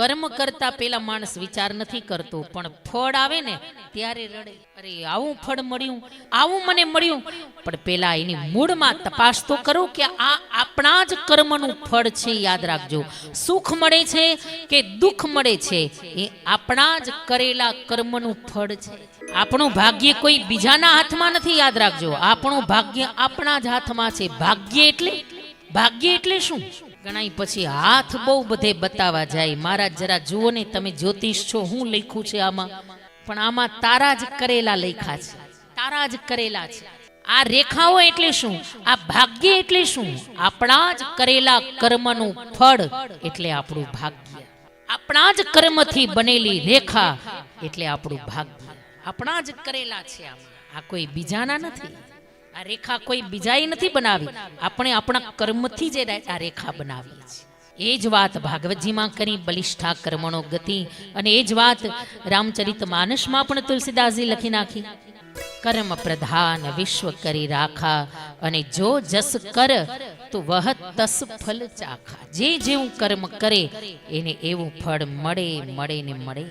કર્મ કરતા પેલા માણસ વિચાર નથી કરતો, પણ ફળ આવે ને ત્યારે રડે. અરે, આવું ફળ મળ્યું, આવું મને મળ્યું. પણ પેલા એની મૂળમાં તપાસ તો કરો કે આ આપણા જ કર્મનું ફળ છે, યાદ રાખજો. સુખ મળે છે કે દુઃખ મળે છે, એ આપણા જ કરેલા કર્મનું ફળ છે. આપણું ભાગ્ય કોઈ બીજાના હાથમાં નથી, યાદ રાખજો. આપણું ભાગ્ય આપણા જ હાથમાં છે. ભાગ્ય એટલે ભાગ્ય એટલે શું? ગણાય પછી હાથ બહુ બધે બતાવા જાય. મારા જરા જુઓ ને, તમે જ્યોતિષ છો, હું લખ્યું છે આમાં. પણ આમાં તારા જ કરેલા લખ્યા છે. તારા જ કરેલા છે. આ રેખાઓ એટલે શું? આ ભાગ્ય એટલે શું? આપણા જ કરેલા કર્મનું ફળ એટલે આપણું ભાગ્ય. આપણા જ કર્મથી બનેલી રેખા એટલે આપણું ભાગ્ય. આપણા જ કરેલા છે આ કોઈ બીજાના નથી. આ રેખા કોઈ બીજાએ નથી બનાવી. આપણે આપણા કર્મથી જે આ રેખા બનાવીએ છીએ. એ જ વાત ભાગવતજીમાં કરી, બલિષ્ઠા કર્મણો ગતિ. અને એ જ વાત રામચરિત માનસમાં પણ તુલસીદાસજી લખી નાખી. કર્મ પ્રધાન વિશ્વ કરી રાખા, અને જો જસ કર, તો વહ તસ ફલ ચાખા. જે જેવું કર્મ કરે, એને એવું ફળ મળે મળે ને મળે.